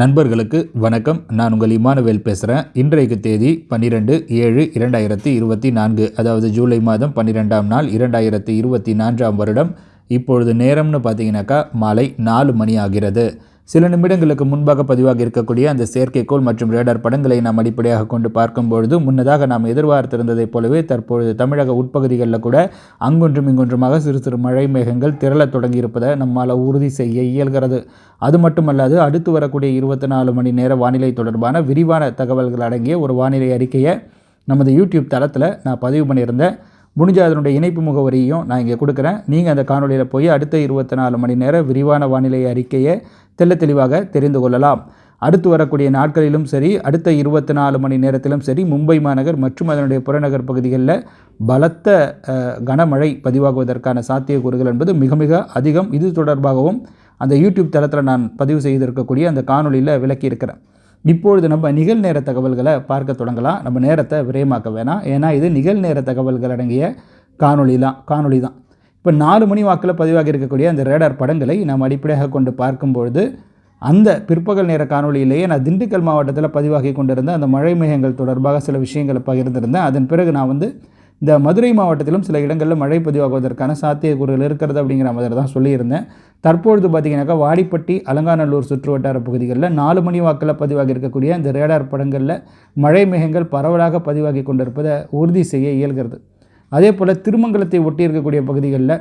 நண்பர்களுக்கு வணக்கம். நான் உங்கள் இமானுவேல் பேசுகிறேன் இன்றைக்கு தேதி பன்னிரெண்டு ஏழு இரண்டாயிரத்தி இருபத்தி நான்கு அதாவது ஜூலை மாதம் பன்னிரெண்டாம் நாள் இரண்டாயிரத்தி இருபத்தி நான்காம் வருடம். இப்பொழுது நேரம்னு பார்த்தீங்கன்னாக்கா மாலை நாலு மணி ஆகிறது. சில நிமிடங்களுக்கு முன்பாக பதிவாக இருக்கக்கூடிய அந்த செயற்கைக்கோள் மற்றும் ரேடார் படங்களை நாம் அடிப்படையாக கொண்டு பார்க்கும்பொழுது முன்னதாக நாம் எதிர்பார்த்திருந்ததைப் போலவே தற்பொழுது தமிழக உட்பகுதிகளில் கூட அங்கொன்றும் இங்கொன்றுமாக சிறு சிறு மழை மேகங்கள் திரளத் தொடங்கியிருப்பதை நம்மால் உறுதி செய்ய இயல்கிறது. அது மட்டுமல்லாது அடுத்து வரக்கூடிய இருபத்தி நாலு மணி நேர வானிலை தொடர்பான விரிவான தகவல்கள் அடங்கிய ஒரு வானிலை அறிக்கையை நமது யூடியூப் தளத்தில் நான் பதிவு பண்ணியிருந்தேன். முடிஞ்ச அதனுடைய இணைப்பு முகவரியும் நான் இங்கே கொடுக்குறேன். நீங்கள் அந்த காணொலியில் போய் அடுத்த இருபத்தி நாலு மணி நேர விரிவான வானிலை அறிக்கையை தெல்ல தெளிவாக தெரிந்து கொள்ளலாம். அடுத்து வரக்கூடிய நாட்களிலும் சரி அடுத்த இருபத்தி நாலு மணி நேரத்திலும் சரி மும்பை மாநகர் மற்றும் அதனுடைய புறநகர் பகுதிகளில் பலத்த கனமழை பதிவாகுவதற்கான சாத்தியக்கூறுகள் என்பது மிக மிக அதிகம். இது தொடர்பாகவும் அந்த யூடியூப் தளத்தில் நான் பதிவு செய்திருக்கக்கூடிய அந்த காணொலியில் விளக்கியிருக்கிறேன். இப்பொழுது நம்ம நிகழ்நேர தகவல்களை பார்க்க தொடங்கலாம். நம்ம நேரத்தை விரயமாக்க வேணாம். ஏன்னா இது நிகழ்நேர தகவல்கள் அடங்கிய காணொளி தான். காணொளி தான். இப்போ நாலு மணி வாக்கில் பதிவாகி இருக்கக்கூடிய அந்த ரேடார் படங்களை நாம் அடிப்படையாக கொண்டு பார்க்கும்பொழுது அந்த பிற்பகல் நேர காணொலியிலேயே நான் திண்டுக்கல் மாவட்டத்தில் பதிவாகி கொண்டிருந்த அந்த மழை மேகங்கள் தொடர்பாக சில விஷயங்களை பகிர்ந்திருந்தேன். அதன் பிறகு நான் வந்து இந்த மதுரை மாவட்டத்திலும் சில இடங்களில் மழை பதிவாகுவதற்கான சாத்தியக்கூறுகள் இருக்கிறது அப்படிங்கிற மாதிரி தான் சொல்லியிருந்தேன். தற்பொழுது பார்த்திங்கனாக்கா வாடிப்பட்டி அலங்காநல்லூர் சுற்று வட்டார பகுதிகளில் நாலு மணி வாக்கில் பதிவாகி இருக்கக்கூடிய இந்த ரேடார் படங்களில் மழை மேகங்கள் பரவலாக பதிவாகி கொண்டிருப்பதை உறுதி செய்ய இயல்கிறது. அதே போல் திருமங்கலத்தை ஒட்டி இருக்கக்கூடிய பகுதிகளில்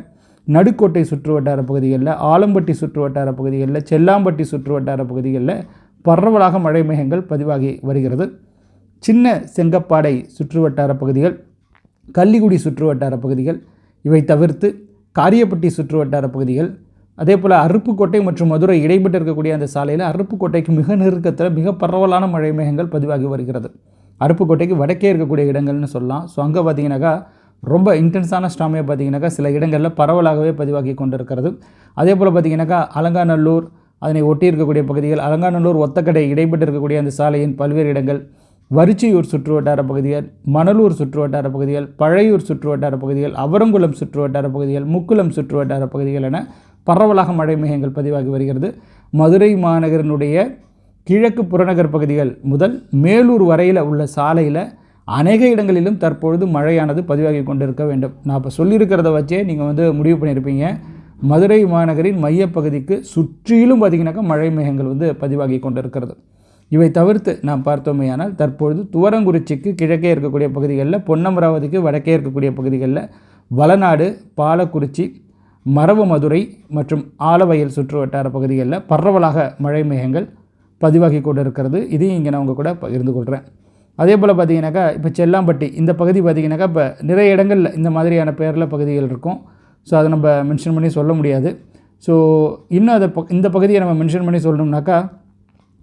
நடுக்கோட்டை சுற்று வட்டார பகுதிகளில் ஆலம்பட்டி சுற்று வட்டார பகுதிகளில் செல்லாம்பட்டி சுற்று வட்டார பகுதிகளில் பரவலாக மழை மேகங்கள் பதிவாகி வருகிறது. சின்ன செங்கப்பாடை சுற்று வட்டார பகுதிகள் கள்ளிக்குடி சுற்று வட்டார பகுதிகள் இவை தவிர்த்து காரியப்பட்டி சுற்றுவட்டார பகுதிகள் அதே போல் அருப்புக்கோட்டை மற்றும் மதுரை இடைப்பட்டு இருக்கக்கூடிய அந்த சாலையில் அருப்புக்கோட்டைக்கு மிக நெருக்கத்தில் மிக பரவலான மழை மேகங்கள் பதிவாகி வருகிறது. அருப்புக்கோட்டைக்கு வடக்கே இருக்கக்கூடிய இடங்கள்னு சொல்லலாம். ஸோ அங்கே பார்த்தீங்கன்னாக்கா ரொம்ப இன்டென்ஸான ஸ்டாமியை பார்த்தீங்கன்னாக்கா சில இடங்களில் பரவலாகவே பதிவாகி கொண்டிருக்கிறது. அதே போல் பார்த்தீங்கன்னாக்கா அலங்காநல்லூர் அதனை ஒட்டி இருக்கக்கூடிய பகுதிகள் அலங்காநல்லூர் ஒத்தக்கடை இடைப்பட்டு இருக்கக்கூடிய அந்த சாலையின் பல்வேறு இடங்கள் வரிச்சியூர் சுற்று வட்டார பகுதிகள் மணலூர் சுற்று வட்டார பகுதிகள் பழையூர் சுற்று வட்டார பகுதிகள் அவரங்குளம் சுற்று வட்டார பகுதிகள் முக்குளம் சுற்று வட்டார பகுதிகள் என பரவலாக மழை மேகங்கள் பதிவாகி வருகிறது. மதுரை மாநகரினுடைய கிழக்கு புறநகர் பகுதிகள் முதல் மேலூர் வரையில் உள்ள சாலையில் அநேக இடங்களிலும் தற்பொழுது மழையானது பதிவாகி கொண்டிருக்க வேண்டும். நான் இப்போ சொல்லியிருக்கிறத வச்சே நீங்கள் வந்து முடிவு பண்ணியிருப்பீங்க. மதுரை மாநகரின் மையப்பகுதிக்கு சுற்றிலும் பார்த்திங்கனாக்கா மழை மேகங்கள் வந்து பதிவாகி கொண்டிருக்கிறது. இவை தவிர்த்து நாம் பார்த்தோமேயானால் தற்பொழுது துவரங்குறிச்சிக்கு கிழக்கே இருக்கக்கூடிய பகுதிகளில் பொன்னமராவதிக்கு வடக்கே இருக்கக்கூடிய பகுதிகளில் வளநாடு பாலக்குறிச்சி மரவமதுரை மற்றும் ஆலவயல் சுற்று வட்டார பகுதிகளில் பரவலாக மழை மேகங்கள் பதிவாகி கொண்டிருக்கிறது. இதையும் இங்கே நான் உங்கள் கூட பகிர்ந்து கொள்கிறேன் அதே போல் பார்த்தீங்கன்னாக்கா இப்போ செல்லாம்பட்டி இந்த பகுதி பார்த்திங்கனாக்கா இப்போ நிறைய இடங்களில் இந்த மாதிரியான பேரில் பகுதிகள் இருக்கும். ஸோ அதை நம்ம மென்ஷன் பண்ணி சொல்ல முடியாது. ஸோ இன்னும் அதை ப- இந்த பகுதியை நம்ம மென்ஷன் பண்ணி சொல்லணும்னாக்கா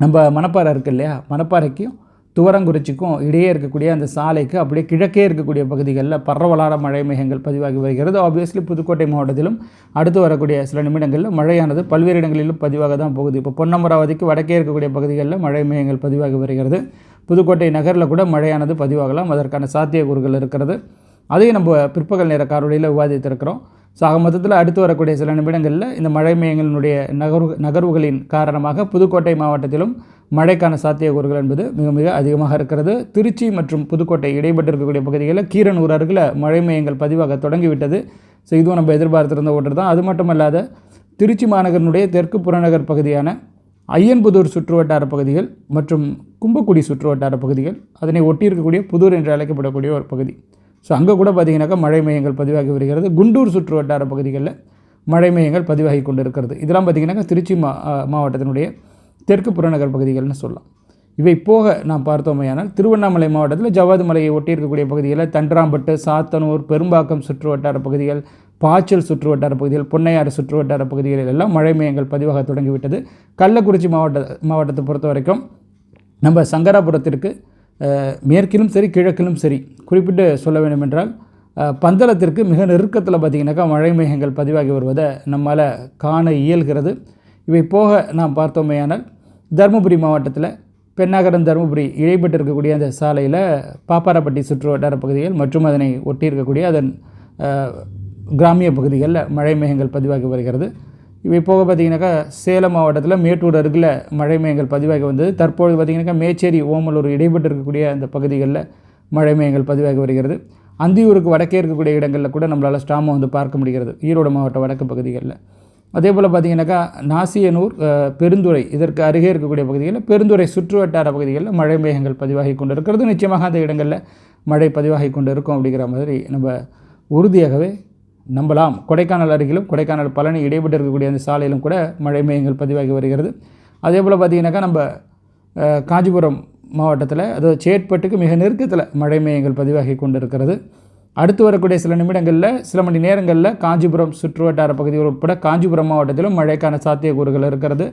நம்ம மணப்பாறை இருக்கு இல்லையா? மணப்பாறைக்கும் துவரங்குறிச்சிக்கும் இடையே இருக்கக்கூடிய அந்த சாலைக்கு அப்படியே கிழக்கே இருக்கக்கூடிய பகுதிகளில் பரவலான மழை மேகங்கள் பதிவாகி வருகிறது. ஆப்வியஸ்லி புதுக்கோட்டை மாவட்டத்திலும் அடுத்து வரக்கூடிய சில நிமிடங்களில் மழையானது பல்வேறு இடங்களிலும் பதிவாக தான் போகுது. இப்போ பொன்னமராவதிக்கு வடக்கே இருக்கக்கூடிய பகுதிகளில் மழை மேகங்கள் பதிவாகி வருகிறது. புதுக்கோட்டை நகரில் கூட மழையானது பதிவாகலாம். அதற்கான சாத்தியக்கூறுகள் இருக்கிறது. அதையும் நம்ம பிற்பகல் நேர காணொலியில் விவாதித்திருக்கிறோம். ஸோ ஆக மொத்தத்தில் அடுத்து வரக்கூடிய சில நிமிடங்களில் இந்த மழை மையங்களினுடைய நகர்வு நகர்வுகளின் காரணமாக புதுக்கோட்டை மாவட்டத்திலும் மழைக்கான சாத்தியக்கூறுகள் என்பது மிக மிக அதிகமாக இருக்கிறது. திருச்சி மற்றும் புதுக்கோட்டை இடைப்பட்டு இருக்கக்கூடிய பகுதிகளில் கீரனூர் அருகில் மழை மையங்கள் பதிவாக தொடங்கிவிட்டது. ஸோ இதுவும் நம்ம எதிர்பார்த்திருந்த ஒன்று தான். அது மட்டுமல்லாத திருச்சி மாநகரனுடைய தெற்கு புறநகர் பகுதியான ஐயன்புதூர் சுற்றுவட்டார பகுதிகள் மற்றும் கும்பக்குடி சுற்றுவட்டார பகுதிகள் அதனை ஒட்டி இருக்கக்கூடிய புதூர் என்று அழைக்கப்படக்கூடிய ஒரு பகுதி. ஸோ அங்கே கூட பார்த்திங்கனாக்கா மழை மையங்கள் பதிவாகி வருகிறது. குண்டூர் சுற்றுவட்டார பகுதிகளில் மழை மையங்கள் பதிவாகி கொண்டிருக்கிறது. இதெல்லாம் பார்த்தீங்கன்னாக்கா திருச்சி மா மாவட்டத்தினுடைய தெற்கு புறநகர் பகுதிகள்னு சொல்லலாம். இவை போக நாம் பார்த்தோமையானால் திருவண்ணாமலை மாவட்டத்தில் ஜவாது மலையை ஒட்டி இருக்கக்கூடிய பகுதிகளில் தன்றாம்பட்டு சாத்தனூர் பெரும்பாக்கம் சுற்று வட்டார பகுதிகள் பாய்ச்சல் சுற்று வட்டார பகுதிகள் பொன்னையாறு சுற்று வட்டார பகுதிகளில் எல்லாம் மழை மையங்கள் பதிவாக தொடங்கிவிட்டது. கள்ளக்குறிச்சி மாவட்ட மாவட்டத்தை பொறுத்த வரைக்கும் நம்ம சங்கராபுரத்திற்கு மேற்கிலும் சரி கிழக்கிலும் சரி குறிப்பிட்டு சொல்ல வேண்டுமென்றால் பந்தளத்திற்கு மிக நெருக்கத்தில் பார்த்திங்கனாக்கா மழை மேகங்கள் பதிவாகி வருவதை நம்மால் காண இயல்கிறது. இவை போக நாம் பார்த்தோமேயானால் தருமபுரி மாவட்டத்தில் பெண்ணாகரம் தருமபுரி இடைப்பட்டு இருக்கக்கூடிய அந்த சாலையில் பாப்பாரப்பட்டி சுற்று வட்டார பகுதிகள் மற்றும் அதனை ஒட்டி இருக்கக்கூடிய அதன் கிராமிய பகுதிகளில் மழை மேகங்கள் பதிவாகி வருகிறது. இவை போக பார்த்தீங்கன்னாக்கா சேலம் மாவட்டத்தில் மேட்டூர் அருகில் மழை மேயங்கள் பதிவாகி வந்தது. தற்பொழுது பார்த்தீங்கன்னாக்கா மேச்சேரி ஓமலூர் இடைப்பட்டு இருக்கக்கூடிய அந்த பகுதிகளில் மழை மேயங்கள் பதிவாகி வருகிறது. அந்தியூருக்கு வடக்கே இருக்கக்கூடிய இடங்களில் கூட நம்மளால் ஸ்டாமை வந்து பார்க்க முடிகிறது. ஈரோடு மாவட்ட வடக்கு பகுதிகளில். அதே போல் பார்த்தீங்கன்னாக்கா நாசியனூர் பெருந்துறை இதற்கு அருகே இருக்கக்கூடிய பகுதிகளில் பெருந்துறை சுற்றுவட்டார பகுதிகளில் மழை மேகங்கள் பதிவாகி கொண்டு இருக்கிறது நிச்சயமாக அந்த இடங்களில் மழை பதிவாகி கொண்டு இருக்கும் அப்படிங்கிற மாதிரி நம்ம உறுதியாகவே நம்பலாம். கொடைக்கானல் அருகிலும் கொடைக்கானல் பழனி இடைப்பட்டு இருக்கக்கூடிய அந்த சாலையிலும் கூட மழை மேகங்கள் பதிவாகி வருகிறது. அதே போல் பார்த்தீங்கன்னாக்கா நம்ம காஞ்சிபுரம் மாவட்டத்தில் அதாவது சேட்பட்டுக்கு மிக நெருக்கத்தில் மழை மேகங்கள் பதிவாகி கொண்டு இருக்கிறது அடுத்து வரக்கூடிய சில நிமிடங்களில் சில மணி நேரங்களில் காஞ்சிபுரம் சுற்றுவட்டார பகுதிகள் உட்பட காஞ்சிபுரம் மாவட்டத்திலும் மழைக்கான சாத்தியக்கூறுகள் இருக்கிறது.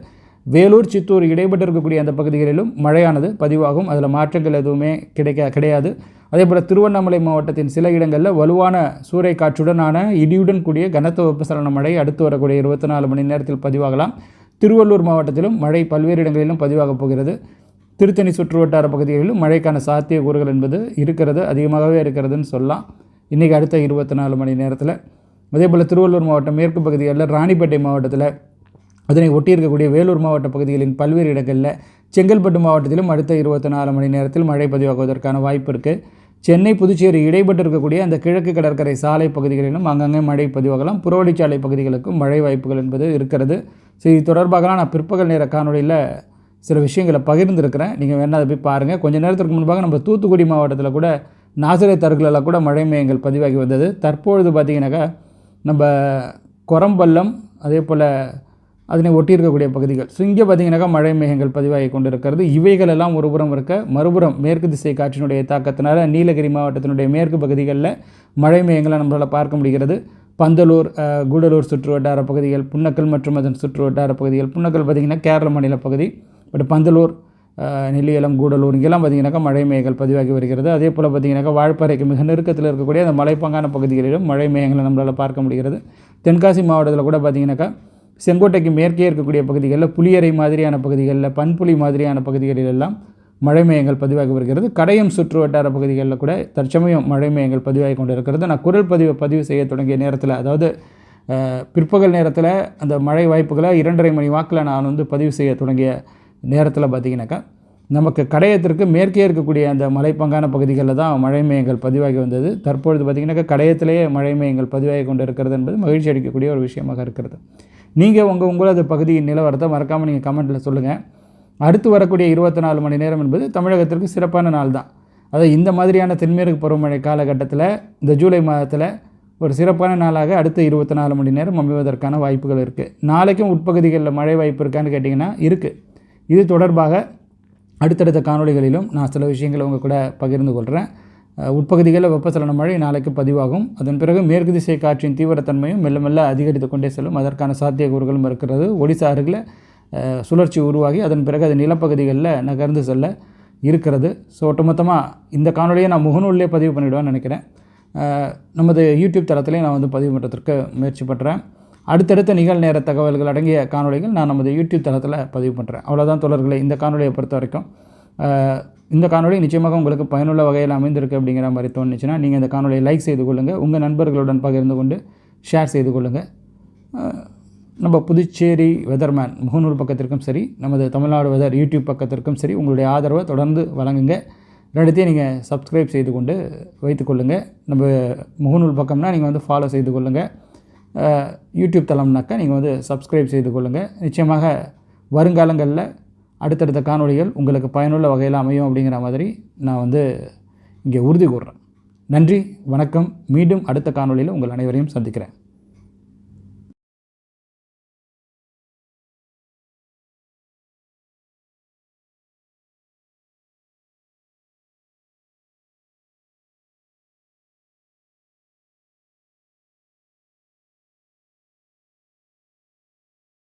வேலூர் சித்தூர் இடைப்பட்டு இருக்கக்கூடிய அந்த பகுதிகளிலும் மழையானது பதிவாகும். அதில் மாற்றங்கள் எதுவுமே கிடைக்க கிடையாது. அதே போல் திருவண்ணாமலை மாவட்டத்தின் சில இடங்களில் வலுவான சூறை காற்றுடனான இடியுடன் கூடிய கனத்த வெப்பசலன மழை அடுத்து வரக்கூடிய இருபத்தி நாலு மணி நேரத்தில் பதிவாகலாம். திருவள்ளூர் மாவட்டத்திலும் மழை பல்வேறு இடங்களிலும் பதிவாகப் போகிறது. திருத்தணி சுற்றுவட்டார பகுதிகளிலும் மழைக்கான சாத்தியக்கூறுகள் என்பது இருக்கிறது அதிகமாகவே இருக்கிறதுன்னு சொல்லலாம். இன்றைக்கி அடுத்த இருபத்தி நாலு மணி நேரத்தில். அதே போல் திருவள்ளூர் மாவட்டம் மேற்கு பகுதிகளில் ராணிப்பேட்டை மாவட்டத்தில் அதனை ஒட்டி இருக்கக்கூடிய வேலூர் மாவட்ட பகுதிகளின் பல்வேறு இடங்களில் செங்கல்பட்டு மாவட்டத்திலும் அடுத்த இருபத்தி நாலு மணி நேரத்தில் மழை பதிவாகுவதற்கான வாய்ப்பு இருக்குது சென்னை புதுச்சேரி இடைப்பட்டு இருக்கக்கூடிய அந்த கிழக்கு கடற்கரை சாலை பகுதிகளிலும் அங்கங்கே மழை பதிவாகலாம். புறவழிச்சாலை பகுதிகளுக்கும் மழை வாய்ப்புகள் என்பது இருக்கிறது. ஸோ இது தொடர்பாகலாம் நான் பிற்பகல் நேர காணொலியில் சில விஷயங்களை பகிர்ந்துருக்கிறேன். நீங்கள் வேணால் அதை போய் பாருங்கள் கொஞ்ச நேரத்துக்கு முன்பாக நம்ம தூத்துக்குடி மாவட்டத்தில் கூட நாசிரை தருகளெல்லாம் கூட மழை மேயங்கள் பதிவாகி வந்தது. தற்பொழுது பார்த்திங்கனாக்கா நம்ம கொரம்பள்ளம் அதே போல் அதனை ஒட்டி இருக்கக்கூடிய பகுதிகள். ஸோ இங்கே பார்த்தீங்கன்னாக்கா மழை மேகங்கள் பதிவாகி கொண்டு இருக்கிறது இவைகள் எல்லாம் ஒருபுறம் இருக்க மறுபுறம் மேற்கு திசை காற்றினுடைய தாக்கத்தினால நீலகிரி மாவட்டத்தினுடைய மேற்கு பகுதிகளில் மழை மேகங்களை நம்மளால் பார்க்க முடிகிறது. பந்தலூர் கூடலூர் சுற்று வட்டார பகுதிகள் புன்னக்கல் மற்றும் அதன் சுற்று வட்டார பகுதிகள். புன்னக்கல் பார்த்திங்கன்னா கேரள மாநில பகுதி பட் பந்தலூர் நெல்லியலம் கூடலூர் இங்கெல்லாம் பார்த்திங்கனாக்கா மழை மேகங்கள் பதிவாகி வருகிறது. அதே போல் பார்த்திங்கனாக்கா வாழப்பாறைக்கு மிக நெருக்கத்தில் இருக்கக்கூடிய அந்த மலைப்பாங்கான பகுதிகளிலும் மழை மேகங்களை நம்மளால் பார்க்க முடிகிறது. தென்காசி மாவட்டத்தில் கூட பார்த்திங்கனாக்கா செங்கோட்டைக்கு மேற்கே இருக்கக்கூடிய பகுதிகளில் புளியரை மாதிரியான பகுதிகளில் பண்புலி மாதிரியான பகுதிகளில் எல்லாம் மழை மேகங்கள் பதிவாகி வருகிறது. கடையம் சுற்று வட்டார பகுதிகளில் கூட தற்சமயம் மழை மேகங்கள் பதிவாகி கொண்டு இருக்கிறது நான் குரல் பதிவை பதிவு செய்ய தொடங்கிய நேரத்தில் அதாவது பிற்பகல் நேரத்தில் அந்த மழை வாய்ப்புகளை இரண்டரை மணி வாக்கில் நான் வந்து பதிவு செய்ய தொடங்கிய நேரத்தில் பார்த்தீங்கன்னாக்கா நமக்கு கடையத்திற்கு மேற்கே இருக்கக்கூடிய அந்த மலைப்பங்கான பகுதிகளில் தான் மழை மேகங்கள் பதிவாகி வந்தது. தற்பொழுது பார்த்திங்கனாக்கா கடையத்திலேயே மழை மேகங்கள் பதிவாகி கொண்டு இருக்கிறது என்பது மகிழ்ச்சி அளிக்கக்கூடிய ஒரு விஷயமாக இருக்கிறது. நீங்கள் உங்கள் உங்களது பகுதியின் நிலவரத்தை மறக்காமல் நீங்கள் கமெண்ட்டில் சொல்லுங்கள் அடுத்து வரக்கூடிய இருபத்தி நாலு மணி நேரம் என்பது தமிழகத்திற்கு சிறப்பான நாள் தான். அதாவது இந்த மாதிரியான தென்மேற்கு பருவமழை காலகட்டத்தில் இந்த ஜூலை மாதத்தில் ஒரு சிறப்பான நாளாக அடுத்த இருபத்தி நாலு மணி நேரம் அமைவதற்கான வாய்ப்புகள் இருக்குது நாளைக்கும் உட்பகுதிகளில் மழை வாய்ப்பு இருக்கான்னு கேட்டிங்கன்னா இருக்குது இது தொடர்பாக அடுத்தடுத்த காணொளிகளிலும் நான் சில விஷயங்களை உங்கள் கூட பகிர்ந்து கொள்கிறேன் உட்பகுதிகளில் வெப்பசலன மழை நாளைக்கு பதிவாகும். அதன் பிறகு மேற்கு திசை காற்றின் தீவிரத்தன்மையும் மெல்ல மெல்ல அதிகரித்து கொண்டே செல்லும். அதற்கான சாத்தியக்கூறுகளும் இருக்கிறது. ஒடிசா அருகில் சுழற்சி உருவாகி அதன் பிறகு அது நிலப்பகுதிகளில் நகர்ந்து செல்ல இருக்கிறது. ஸோ ஒட்டுமொத்தமாக இந்த காணொலியை நான் முகநூல்லே பதிவு பண்ணிவிடுவேன்னு நினைக்கிறேன். நமது யூடியூப் தளத்திலே நான் வந்து பதிவு பண்ணுறதுக்கு முயற்சி பண்ணுறேன் அடுத்தடுத்த நிகழ்நேர தகவல்கள் அடங்கிய காணொளிகள் நான் நமது யூடியூப் தளத்தில் பதிவு பண்ணுறேன் அவ்வளோதான் தொடர்களை இந்த காணொலியை பொறுத்த வரைக்கும். இந்த காணொலி நிச்சயமாக உங்களுக்கு பயனுள்ள வகையில் அமைந்திருக்கு அப்படிங்கிற மாதிரி தோணுச்சுன்னா நீங்கள் இந்த காணொலியை லைக் செய்து கொள்ளுங்கள் உங்கள் நண்பர்களுடன் பகிர்ந்து கொண்டு ஷேர் செய்து கொள்ளுங்கள் நம்ம புதுச்சேரி வெதர்மேன் முகநூல் பக்கத்திற்கும் சரி நமது தமிழ்நாடு வெதர் யூடியூப் பக்கத்திற்கும் சரி உங்களுடைய ஆதரவை தொடர்ந்து வழங்குங்க. ரெண்டுத்தையும் நீங்கள் சப்ஸ்கிரைப் செய்து கொண்டு வைத்துக்கொள்ளுங்கள் நம்ம முகநூல் பக்கம்னா நீங்கள் வந்து ஃபாலோ செய்து கொள்ளுங்கள் யூடியூப் தளம்னாக்கா நீங்கள் வந்து சப்ஸ்கிரைப் செய்து கொள்ளுங்கள் நிச்சயமாக வருங்காலங்களில் அடுத்தடுத்த காணொளிகள் உங்களுக்கு பயனுள்ள வகையில் அமையும் அப்படிங்கிற மாதிரி நான் வந்து இங்கே உறுதி கூறுறேன். நன்றி வணக்கம். மீண்டும் அடுத்த காணொளியில் உங்கள் அனைவரையும் சந்திக்கிறேன்.